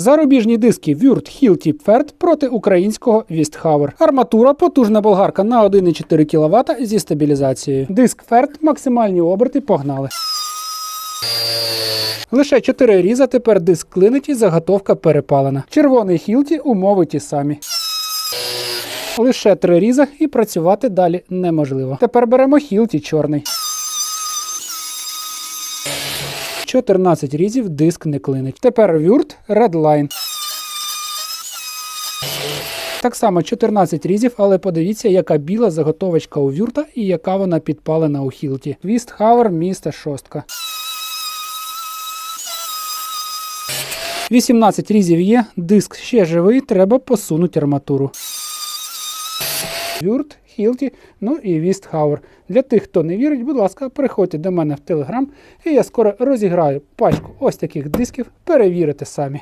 Зарубіжні диски Вюрт Хілті Ферт проти українського Вістхавер. Арматура, потужна болгарка на 1,4 кВт зі стабілізацією. Диск Ферт, максимальні оберти, погнали. Лише 4 різа, тепер диск клинить і заготовка перепалена. Червоний хілті, умови ті самі. Лише три різа і працювати далі неможливо. Тепер беремо хілті чорний. 14 різів диск не клинить. Тепер вюрт Redline. Так само 14 різів, але подивіться, яка біла заготовочка у вюрта і яка вона підпалена у хілті. Вістхавер міста шостка. 18 різів є, диск ще живий, треба посунути арматуру. Вюрт, Хілті, ну і Вістхауер. Для тих, хто не вірить, будь ласка, приходьте до мене в Телеграм, і я скоро розіграю пачку ось таких дисків, перевірите самі.